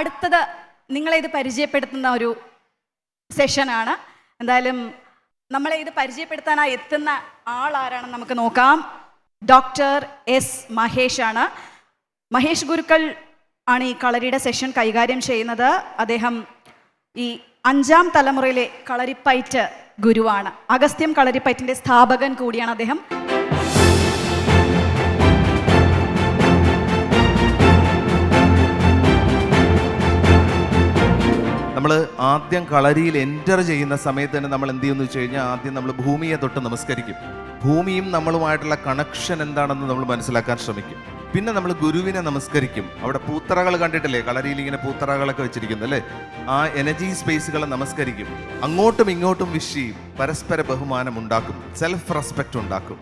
അടുത്തത് നിങ്ങളെ ഇത് പരിചയപ്പെടുത്തുന്ന ഒരു സെഷനാണ് എന്തായാലും നമ്മളെ ഇത് പരിചയപ്പെടുത്താനായി എത്തുന്ന ആളാരാണെന്ന് നമുക്ക് നോക്കാം. ഡോക്ടർ എസ് മഹേഷ് ആണ്. മഹേഷ് ഗുരുക്കൾ ആണ് ഈ കളരിയുടെ സെഷൻ കൈകാര്യം ചെയ്യുന്നത്. അദ്ദേഹം ഈ അഞ്ചാം തലമുറയിലെ കളരിപ്പയറ്റ് ഗുരുവാണ്. അഗസ്ത്യം കളരിപ്പയറ്റിന്റെ സ്ഥാപകൻ കൂടിയാണ് അദ്ദേഹം. നമ്മൾ ആദ്യം കളരിയിൽ എന്റർ ചെയ്യുന്ന സമയത്ത് തന്നെ നമ്മൾ എന്ത് ചെയ്യുമെന്ന് വെച്ച് കഴിഞ്ഞാൽ ആദ്യം നമ്മൾ ഭൂമിയെ തൊട്ട് നമസ്കരിക്കും. ഭൂമിയും നമ്മളുമായിട്ടുള്ള കണക്ഷൻ എന്താണെന്ന് നമ്മൾ മനസ്സിലാക്കാൻ ശ്രമിക്കും. പിന്നെ നമ്മൾ ഗുരുവിനെ നമസ്കരിക്കും. അവിടെ പൂത്തറകൾ കണ്ടിട്ടില്ലേ? കളരിയിൽ ഇങ്ങനെ പൂത്തറകളൊക്കെ വെച്ചിരിക്കുന്നു അല്ലേ? ആ എനർജി സ്പേസുകളെ നമസ്കരിക്കും. അങ്ങോട്ടും ഇങ്ങോട്ടും വിഷ് ചെയ്യും. പരസ്പര ബഹുമാനം ഉണ്ടാക്കും. സെൽഫ് റെസ്പെക്റ്റ് ഉണ്ടാക്കും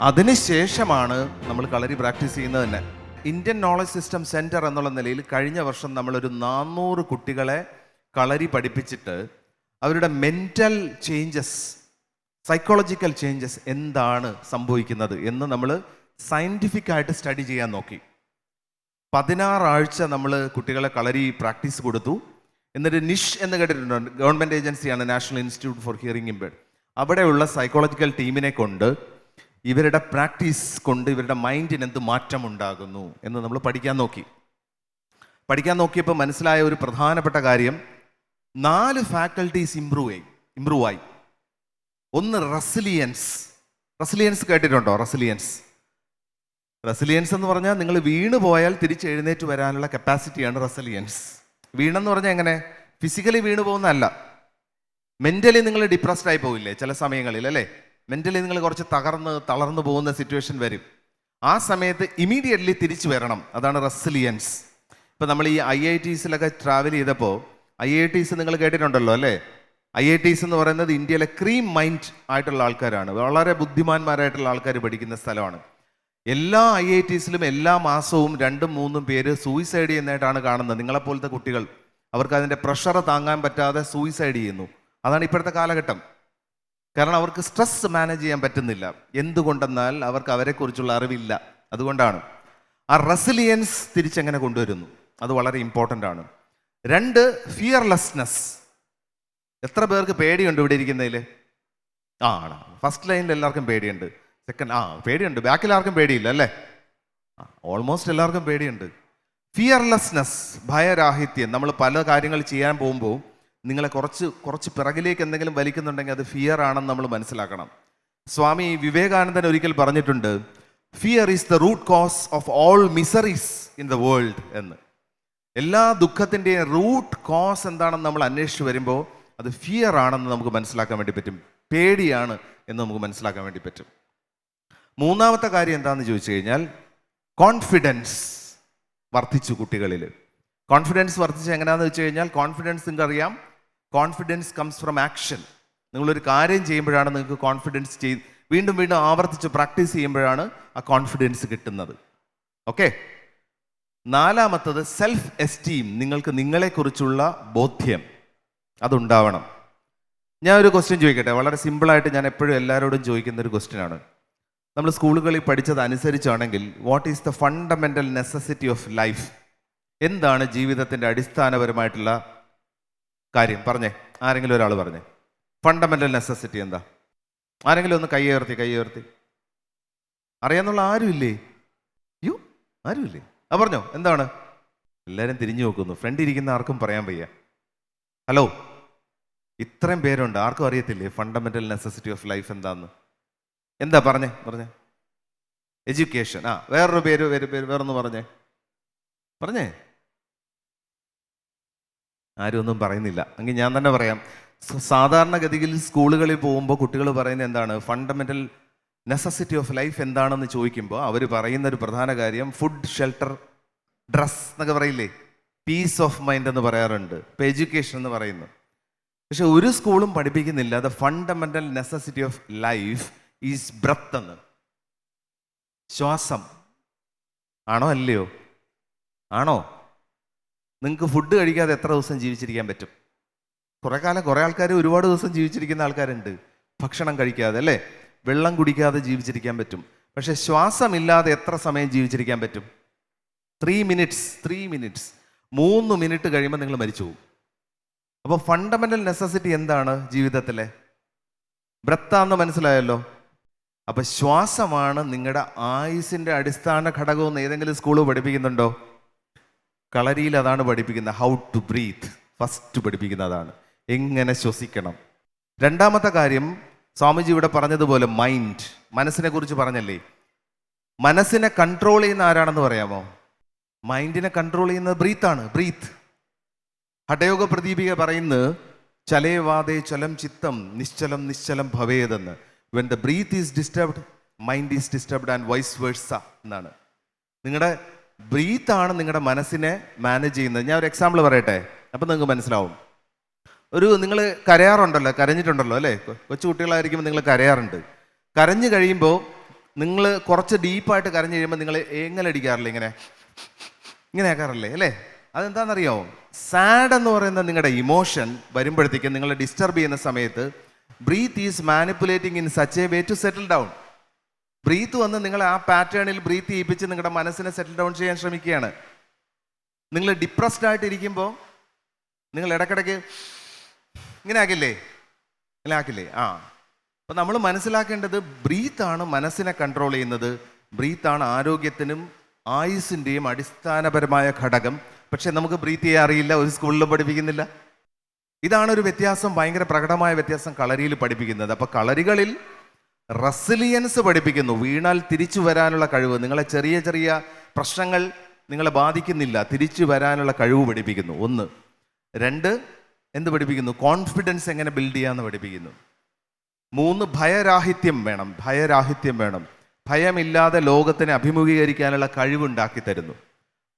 അതിനുശേഷമാണ് നമ്മൾ കളരി പ്രാക്ടീസ് ചെയ്യുന്നത് തന്നെ. ഇന്ത്യൻ നോളജ് സിസ്റ്റം സെന്റർ എന്നുള്ള നിലയിൽ കഴിഞ്ഞ വർഷം നമ്മളൊരു നാനൂറ് കുട്ടികളെ കളരി പഠിപ്പിച്ചിട്ട് അവരുടെ മെന്റൽ ചേഞ്ചസ് സൈക്കോളജിക്കൽ ചേഞ്ചസ് എന്താണ് സംഭവിക്കുന്നത് എന്ന് നമ്മൾ സയന്റിഫിക് ആയിട്ട് സ്റ്റഡി ചെയ്യാൻ നോക്കി. പതിനാറാഴ്ച നമ്മൾ കുട്ടികളെ കളരി പ്രാക്ടീസ് കൊടുത്തു. എന്നിട്ട് നിഷ് എന്ന് കേട്ടിട്ടുണ്ട്? ഗവൺമെന്റ് ഏജൻസിയാണ് national institute for hearing impaired അവിടെയുള്ള സൈക്കോളജിക്കൽ ടീമിനെ കൊണ്ട് ഇവരുടെ പ്രാക്ടീസ് കൊണ്ട് ഇവരുടെ മൈൻഡിന് എന്ത് മാറ്റമുണ്ടാകുന്നു എന്ന് നമ്മൾ പഠിക്കാൻ നോക്കി. പഠിക്കാൻ നോക്കിയപ്പോൾ മനസ്സിലായ ഒരു പ്രധാനപ്പെട്ട കാര്യം നാല് ഫാക്കൽറ്റീസ് ഇമ്പ്രൂവ് ആയി ഇമ്പ്രൂവ് ആയി. ഒന്ന് റെസിലിയൻസ് റെസിലിയൻസ് കേട്ടിട്ടുണ്ടോ? റെസിലിയൻസ് റെസിലിയൻസ് എന്ന് പറഞ്ഞാൽ നിങ്ങൾ വീണ് പോയാൽ തിരിച്ച് എഴുന്നേറ്റ് വരാനുള്ള കപ്പാസിറ്റിയാണ് റെസിലിയൻസ് വീണെന്ന് പറഞ്ഞാൽ എങ്ങനെ? ഫിസിക്കലി വീണ് പോകുന്നതല്ല. മെന്റലി നിങ്ങൾ ഡിപ്രസ്ഡ് ആയി പോവില്ലേ ചില സമയങ്ങളിൽ അല്ലേ? മെന്റലി നിങ്ങൾ കുറച്ച് തകർന്ന് തളർന്നു പോകുന്ന സിറ്റുവേഷൻ വരും. ആ സമയത്ത് ഇമീഡിയറ്റ്ലി തിരിച്ചു വരണം. അതാണ് റെസിലിയൻസ് ഇപ്പം നമ്മൾ ഈ ഐ ഐ ടീസിലൊക്കെ ട്രാവൽ ചെയ്തപ്പോൾ ഐ ഐ ടീസ് നിങ്ങൾ കേട്ടിട്ടുണ്ടല്ലോ അല്ലേ? ഐ ഐ ടീസ് എന്ന് പറയുന്നത് ഇന്ത്യയിലെ ക്രീം മൈൻഡ് ആയിട്ടുള്ള ആൾക്കാരാണ്. വളരെ ബുദ്ധിമാന്മാരായിട്ടുള്ള ആൾക്കാർ പഠിക്കുന്ന സ്ഥലമാണ്. എല്ലാ ഐ ഐ ടീസിലും എല്ലാ മാസവും രണ്ടും മൂന്നും പേര് സൂയിസൈഡ് ചെയ്യുന്നതായിട്ടാണ് കാണുന്നത്. നിങ്ങളെപ്പോലത്തെ കുട്ടികൾ അവർക്ക് അതിന്റെ പ്രഷർ താങ്ങാൻ പറ്റാതെ സൂയിസൈഡ് ചെയ്യുന്നു. അതാണ് ഇപ്പോഴത്തെ കാലഘട്ടം. കാരണം അവർക്ക് സ്ട്രെസ് മാനേജ് ചെയ്യാൻ പറ്റുന്നില്ല. എന്തുകൊണ്ടെന്നാൽ അവർക്ക് അവരെക്കുറിച്ചുള്ള അറിവില്ല. അതുകൊണ്ടാണ്. ആ റെസിലിയൻസ് തിരിച്ചെങ്ങനെ കൊണ്ടുവരുന്നു? അത് വളരെ ഇമ്പോർട്ടന്റ് ആണ്. രണ്ട് ഫിയർലെസ്നെസ് എത്ര പേർക്ക് പേടിയുണ്ട് ഇവിടെ ഇരിക്കുന്നതിൽ ആണ്. ഫസ്റ്റ് ലൈനിൽ എല്ലാവർക്കും പേടിയുണ്ട്. സെക്കൻഡ് ആ പേടിയുണ്ട്. ബാക്കിൽ ആർക്കും പേടിയില്ല അല്ലേ? ഓൾമോസ്റ്റ് എല്ലാവർക്കും പേടിയുണ്ട്. ഫിയർലെസ്നെസ് ഭയരാഹിത്യം. നമ്മൾ പല കാര്യങ്ങൾ ചെയ്യാൻ പോകുമ്പോൾ നിങ്ങളെ കുറച്ച് കുറച്ച് പിറകിലേക്ക് എന്തെങ്കിലും വലിക്കുന്നുണ്ടെങ്കിൽ അത് ഫിയർ ആണെന്ന് നമ്മൾ മനസ്സിലാക്കണം. സ്വാമി വിവേകാനന്ദൻ ഒരിക്കൽ പറഞ്ഞിട്ടുണ്ട് fear is the root cause of all miseries in the world എന്ന്. എല്ലാ ദുഃഖത്തിന്റെയും റൂട്ട് കോസ് എന്താണെന്ന് നമ്മൾ അന്വേഷിച്ച് വരുമ്പോൾ അത് ഫിയർ ആണെന്ന് നമുക്ക് മനസ്സിലാക്കാൻ വേണ്ടി പറ്റും. പേടിയാണ് എന്ന് നമുക്ക് മനസ്സിലാക്കാൻ വേണ്ടി പറ്റും. മൂന്നാമത്തെ കാര്യം എന്താണെന്ന് ചോദിച്ചു കഴിഞ്ഞാൽ കോൺഫിഡൻസ് വർദ്ധിച്ചു കുട്ടികളിൽ. കോൺഫിഡൻസ് വർദ്ധിച്ച് എങ്ങനെയാണെന്ന് വെച്ച് കഴിഞ്ഞാൽ കോൺഫിഡൻസ് നിങ്ങൾക്ക് അറിയാം. കോൺഫിഡൻസ് കംസ് ഫ്രം ആക്ഷൻ നിങ്ങളൊരു കാര്യം ചെയ്യുമ്പോഴാണ് നിങ്ങൾക്ക് കോൺഫിഡൻസ് ചെയ്ത് വീണ്ടും വീണ്ടും ആവർത്തിച്ച് പ്രാക്ടീസ് ചെയ്യുമ്പോഴാണ് ആ കോൺഫിഡൻസ് കിട്ടുന്നത്. ഓക്കെ നാലാമത്തത് സെൽഫ് എസ്റ്റീം നിങ്ങൾക്ക് നിങ്ങളെക്കുറിച്ചുള്ള ബോധ്യം. അതുണ്ടാവണം. ഞാൻ ഒരു ക്വസ്റ്റ്യൻ ചോദിക്കട്ടെ? വളരെ സിമ്പിളായിട്ട് ഞാൻ എപ്പോഴും എല്ലാവരോടും ചോദിക്കുന്ന ഒരു ക്വസ്റ്റ്യനാണ് നമ്മൾ സ്കൂളുകളിൽ പഠിച്ചത് അനുസരിച്ചാണെങ്കിൽ what is the fundamental necessity of life എന്താണ് ജീവിതത്തിന്റെ അടിസ്ഥാനപരമായിട്ടുള്ള കാര്യം? പറഞ്ഞേ. ആരെങ്കിലും ഒരാൾ പറഞ്ഞേ. ഫണ്ടമെന്റൽ നെസസിറ്റി എന്താ? ആരെങ്കിലും ഒന്ന് കൈയേർത്തി കൈയേർത്തി കൈ ഉയർത്തി. അറിയാന്നുള്ള ആരുമില്ലേ? യു ആരുമില്ലേ? ആ പറഞ്ഞോ എന്താണ്? എല്ലാവരും തിരിഞ്ഞു നോക്കുന്നു. ഫ്രണ്ട് ഇരിക്കുന്ന ആർക്കും പറയാൻ വയ്യ. ഹലോ ഇത്രയും പേരുണ്ട് ആർക്കും അറിയത്തില്ലേ ഫണ്ടമെന്റൽ നെസസിറ്റി ഓഫ് ലൈഫ് എന്താന്ന്? എന്താ പറഞ്ഞേ പറഞ്ഞേ? എഡ്യൂക്കേഷൻ ആ വേറൊരു പേര് പേര് പേര് വേറൊന്ന് പറഞ്ഞേ. പറഞ്ഞേ? ആരും ഒന്നും പറയുന്നില്ല. എങ്കിൽ ഞാൻ തന്നെ പറയാം. സാധാരണഗതിയിൽ സ്കൂളുകളിൽ പോകുമ്പോൾ കുട്ടികൾ പറയുന്നത് എന്താണ്? ഫണ്ടമെന്റൽ നെസസിറ്റി ഓഫ് ലൈഫ് എന്താണെന്ന് ചോദിക്കുമ്പോൾ അവർ പറയുന്ന ഒരു പ്രധാന കാര്യം ഫുഡ് ഷെൽട്ടർ ഡ്രസ് എന്നൊക്കെ പറയില്ലേ? പീസ് ഓഫ് മൈൻഡ് എന്ന് പറയാറുണ്ട്. ഇപ്പം എഡ്യൂക്കേഷൻ എന്ന് പറയുന്നു. പക്ഷെ ഒരു സ്കൂളും പഠിപ്പിക്കുന്നില്ല. The fundamental necessity of life is breath എന്ന്. ശ്വാസം. ആണോ അല്ലയോ? ആണോ? നിങ്ങൾക്ക് ഫുഡ് കഴിക്കാതെ എത്ര ദിവസം ജീവിച്ചിരിക്കാൻ പറ്റും? കുറേ കാലം കുറേ ആൾക്കാർ ഒരുപാട് ദിവസം ജീവിച്ചിരിക്കുന്ന ആൾക്കാരുണ്ട്. ഭക്ഷണം കഴിക്കാതെ അല്ലേ? വെള്ളം കുടിക്കാതെ ജീവിച്ചിരിക്കാൻ പറ്റും. പക്ഷെ ശ്വാസമില്ലാതെ എത്ര സമയം ജീവിച്ചിരിക്കാൻ പറ്റും? ത്രീ മിനിറ്റ്സ് ത്രീ മിനിറ്റ്സ് മൂന്ന് മിനിറ്റ് കഴിയുമ്പോൾ നിങ്ങൾ മരിച്ചു പോകും. അപ്പോൾ ഫണ്ടമെന്റൽ നെസസിറ്റി എന്താണ് ജീവിതത്തിലെ? ബ്രത്താന്ന് മനസ്സിലായല്ലോ? അപ്പം ശ്വാസമാണ് നിങ്ങളുടെ ആയുസിന്റെ അടിസ്ഥാന ഘടകമെന്ന് ഏതെങ്കിലും സ്കൂൾ പഠിപ്പിക്കുന്നുണ്ടോ? കളരിയിൽ അതാണ് പഠിപ്പിക്കുന്നത്. ഹൗ ടു ബ്രീത്ത് ഫസ്റ്റ് പഠിപ്പിക്കുന്നതാണ് എങ്ങനെ ശ്വസിക്കണം? രണ്ടാമത്തെ കാര്യം സ്വാമിജി ഇവിടെ പറഞ്ഞതുപോലെ മൈൻഡ് മനസ്സിനെ കുറിച്ച് പറഞ്ഞല്ലേ? മനസ്സിനെ കൺട്രോൾ ചെയ്യുന്ന ആരാണെന്ന് പറയാമോ? മൈൻഡിനെ കൺട്രോൾ ചെയ്യുന്നത് ബ്രീത്താണ് ബ്രീത്ത് ഹഠയോഗ പ്രദീപിക പറയുന്നത് ചലേവാദേ ചലം ചിത്തം നിശ്ചലം നിശ്ചലം ഭവേതെന്ന്. When the breath is disturbed mind is disturbed and vice versa എന്നാണ്. നിങ്ങളുടെ ബ്രീത്താണ് ആണ് നിങ്ങളുടെ മനസ്സിനെ മാനേജ് ചെയ്യുന്നത്. ഞാൻ ഒരു എക്സാമ്പിൾ പറയട്ടെ? അപ്പം നിങ്ങൾക്ക് മനസ്സിലാവും. ഒരു നിങ്ങൾ കരയാറുണ്ടല്ലോ കരഞ്ഞിട്ടുണ്ടല്ലോ അല്ലേ? കൊച്ചു കുട്ടികളായിരിക്കുമ്പോൾ നിങ്ങൾ കരയാറുണ്ട്. കരഞ്ഞു കഴിയുമ്പോൾ നിങ്ങൾ കുറച്ച് ഡീപ്പായിട്ട് കരഞ്ഞു കഴിയുമ്പോൾ നിങ്ങൾ ഏങ്ങലടിക്കാറില്ല ഇങ്ങനെ? ഇങ്ങനെ ആക്കാറില്ലേ അല്ലേ? അതെന്താണെന്നറിയോ? സാഡ് എന്ന് പറയുന്ന നിങ്ങളുടെ ഇമോഷൻ വരുമ്പോഴത്തേക്കും നിങ്ങളെ ഡിസ്റ്റർബ് ചെയ്യുന്ന സമയത്ത് breath is manipulating in such a way to settle down breath വന്ന് നിങ്ങൾ ആ പാറ്റേണിൽ ബ്രീത്ത് ചെയ്യിപ്പിച്ച് നിങ്ങളുടെ മനസ്സിനെ സെറ്റിൽ ഡൗൺ ചെയ്യാൻ ശ്രമിക്കുകയാണ്. നിങ്ങൾ ഡിപ്രസ്ഡ് ആയിട്ടിരിക്കുമ്പോൾ നിങ്ങൾ ഇടയ്ക്കിടയ്ക്ക് ഇങ്ങനെ ആക്കില്ലേ ഇങ്ങനെ ആക്കില്ലേ ആ. അപ്പം നമ്മൾ മനസ്സിലാക്കേണ്ടത് ബ്രീത്താണ് മനസ്സിനെ കൺട്രോൾ ചെയ്യുന്നത്. ബ്രീത്താണ് ആരോഗ്യത്തിനും ആയുസിന്റെയും അടിസ്ഥാനപരമായ ഘടകം. പക്ഷേ നമുക്ക് ബ്രീത്ത് ചെയ്യാൻ അറിയില്ല ഒരു സ്കൂളിലും പഠിപ്പിക്കുന്നില്ല. ഇതാണ് ഒരു വ്യത്യാസം ഭയങ്കര പ്രകടമായ വ്യത്യാസം കളരിയിൽ പഠിപ്പിക്കുന്നത്. അപ്പോൾ കളരികളിൽ റെസിലിയൻസ് പഠിപ്പിക്കുന്നു. വീണാൽ തിരിച്ചു വരാനുള്ള കഴിവ്. നിങ്ങളെ ചെറിയ ചെറിയ പ്രശ്നങ്ങൾ നിങ്ങളെ ബാധിക്കുന്നില്ല. തിരിച്ചു വരാനുള്ള കഴിവ് പഠിപ്പിക്കുന്നു. ഒന്ന്. രണ്ട് എന്ത് പഠിപ്പിക്കുന്നു? കോൺഫിഡൻസ് എങ്ങനെ ബിൽഡ് ചെയ്യാന്ന് പഠിപ്പിക്കുന്നു. മൂന്ന് ഭയരാഹിത്യം വേണം. ഭയരാഹിത്യം വേണം. ഭയമില്ലാതെ ലോകത്തിനെ അഭിമുഖീകരിക്കാനുള്ള കഴിവുണ്ടാക്കി തരുന്നു.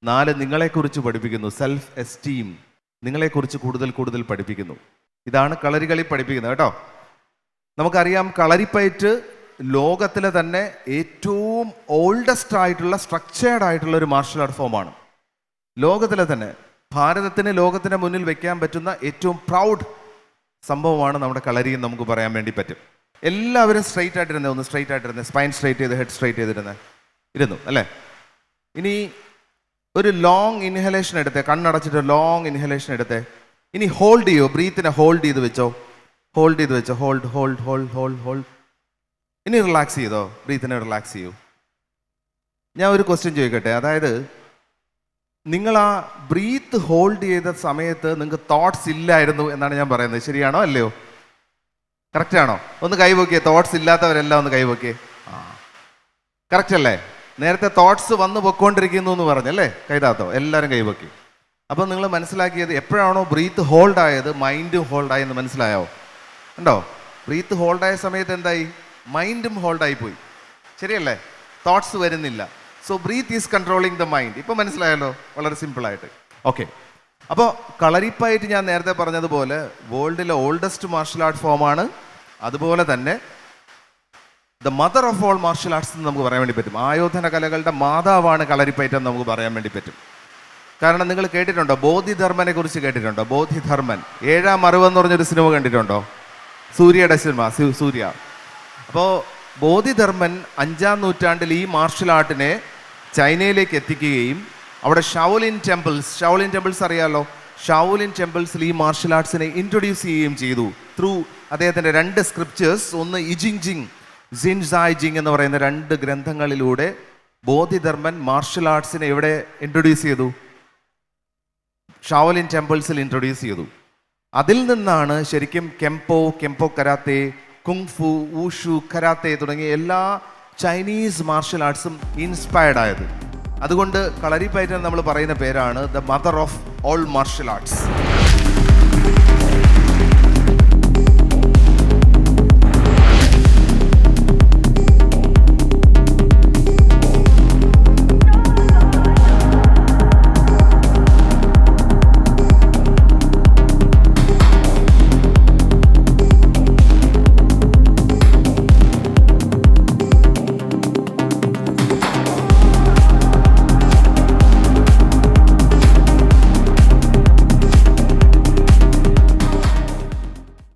നാല് നിങ്ങളെക്കുറിച്ച് പഠിപ്പിക്കുന്നു. സെൽഫ് എസ്റ്റീം നിങ്ങളെക്കുറിച്ച് കൂടുതൽ കൂടുതൽ പഠിപ്പിക്കുന്നു. ഇതാണ് കളരികളി പഠിപ്പിക്കുന്നത് കേട്ടോ. നമുക്കറിയാം കളരിപ്പയറ്റ് ലോകത്തിലെ തന്നെ ഏറ്റവും ഓൾഡസ്റ്റ് ആയിട്ടുള്ള സ്ട്രക്ചേർഡ് ആയിട്ടുള്ള ഒരു മാർഷൽ ആർട്ട് ഫോമാണ് ലോകത്തിലെ തന്നെ ഭാരതത്തിന് ലോകത്തിന് മുന്നിൽ വെക്കാൻ പറ്റുന്ന ഏറ്റവും പ്രൗഡ് സംഭവമാണ് നമ്മുടെ കളരി എന്ന് നമുക്ക് പറയാൻ വേണ്ടി പറ്റും. എല്ലാവരും സ്ട്രൈറ്റ് ആയിട്ടിരുന്നേ ഒന്ന് സ്ട്രൈറ്റ് ആയിട്ടിരുന്നേ സ്പൈൻ സ്ട്രൈറ്റ് ചെയ്ത് ഹെഡ് സ്ട്രൈറ്റ് ചെയ്തിരുന്നേ. ഇരുന്നു അല്ലേ? ഇനി ഒരു ലോങ് ഇൻഹലേഷൻ എടുത്തേ കണ്ണടച്ചിട്ട് ലോങ് ഇൻഹലേഷൻ എടുത്തേ. ഇനി ഹോൾഡ് ചെയ്യോ ബ്രീത്തിനെ ഹോൾഡ് ചെയ്ത് വെച്ചോ. ഹോൾഡ് ചെയ്ത് വെച്ചോ hold hold hold hold hold ഇനി റിലാക്സ് ചെയ്തോ ബ്രീത്തിനെ റിലാക്സ് ചെയ്യൂ. ഞാൻ ഒരു ക്വസ്റ്റ്യൻ ചോദിക്കട്ടെ? അതായത് നിങ്ങൾ ആ ബ്രീത്ത് ഹോൾഡ് ചെയ്ത സമയത്ത് നിങ്ങൾക്ക് തോട്ട്സ് ഇല്ലായിരുന്നു എന്നാണ് ഞാൻ പറയുന്നത്. ശരിയാണോ അല്ലയോ? കറക്റ്റ് ആണോ? ഒന്ന് കൈവക്കിയേ തോട്ട്സ് ഇല്ലാത്തവരെല്ലാം ഒന്ന് കൈവക്കിയേ ആ. കറക്റ്റ് അല്ലേ? നേരത്തെ തോട്ട്സ് വന്നു പൊക്കോണ്ടിരിക്കുന്നു എന്ന് പറഞ്ഞല്ലേ കൈതാത്തോ. എല്ലാവരും കൈവക്കി അപ്പോൾ നിങ്ങൾ മനസ്സിലാക്കിയത് എപ്പോഴാണോ ബ്രീത്ത് ഹോൾഡ് ആയത്? മൈൻഡും ഹോൾഡായി എന്ന് മനസ്സിലായോ? ഉണ്ടോ ബ്രീത്ത് ഹോൾഡായ സമയത്ത് എന്തായി? മൈൻഡും ഹോൾഡായി പോയി. ശരിയല്ലേ? തോട്ട്സ് വരുന്നില്ല. So breath is controlling the mind ഇപ്പം മനസ്സിലായല്ലോ? വളരെ സിമ്പിളായിട്ട് ഓക്കെ അപ്പോൾ കളരിപ്പായിട്ട് ഞാൻ നേരത്തെ പറഞ്ഞതുപോലെ വേൾഡിലെ ഓൾഡസ്റ്റ് മാർഷൽ ആർട്ട് ഫോമാണ് അതുപോലെ തന്നെ the mother of all martial arts എന്ന് നമുക്ക് പറയാൻ വേണ്ടി പറ്റും. ആയോധന കലകളുടെ മാതാവാണ് കളരിപ്പയറ്റ് എന്ന് നമുക്ക് പറയാൻ വേണ്ടി പറ്റും. കാരണം നിങ്ങൾ കേട്ടിട്ടുണ്ടോ? ബോധിധർമ്മനെ കുറിച്ച് കേട്ടിട്ടുണ്ടോ? ബോധിധർമ്മൻ. ഏഴാം അറിവെന്ന് പറഞ്ഞൊരു സിനിമ കണ്ടിട്ടുണ്ടോ? സൂര്യയുടെ സിനിമ സൂര്യ. അപ്പോൾ ബോധിധർമ്മൻ അഞ്ചാം നൂറ്റാണ്ടിൽ ഈ മാർഷൽ ആർട്ടിനെ ചൈനയിലേക്ക് എത്തിക്കുകയും അവിടെ ഷൗലിൻ ടെമ്പിൾസ് ഷൗലിൻ ടെമ്പിൾസ് അറിയാലോ? ഷൗലിൻ ടെമ്പിൾസിൽ ഈ മാർഷൽ ആർട്സിനെ ഇൻട്രൊഡ്യൂസ് ചെയ്യുകയും ചെയ്തു. ത്രൂ അദ്ദേഹത്തിന്റെ രണ്ട് സ്ക്രിപ്റ്റേഴ്സ് ഒന്ന് ഇജിങ് ജിങ് ജിൻ സായ് ജിങ് എന്ന് പറയുന്ന രണ്ട് ഗ്രന്ഥങ്ങളിലൂടെ ബോധിധർമ്മൻ മാർഷൽ ആർട്സിനെ എവിടെ ഇൻട്രൊഡ്യൂസ് ചെയ്തു? ഷാവലിൻ ടെമ്പിൾസിൽ ഇൻട്രൊഡ്യൂസ് ചെയ്തു. അതിൽ നിന്നാണ് ശരിക്കും kempo kempo karate kung fu wushu karate തുടങ്ങിയ എല്ലാ ചൈനീസ് മാർഷൽ ആർട്സും ഇൻസ്പയർഡ് ആയത്. അതുകൊണ്ട് കളരിപ്പയറ്റൻ നമ്മൾ പറയുന്ന പേരാണ് the mother of all martial arts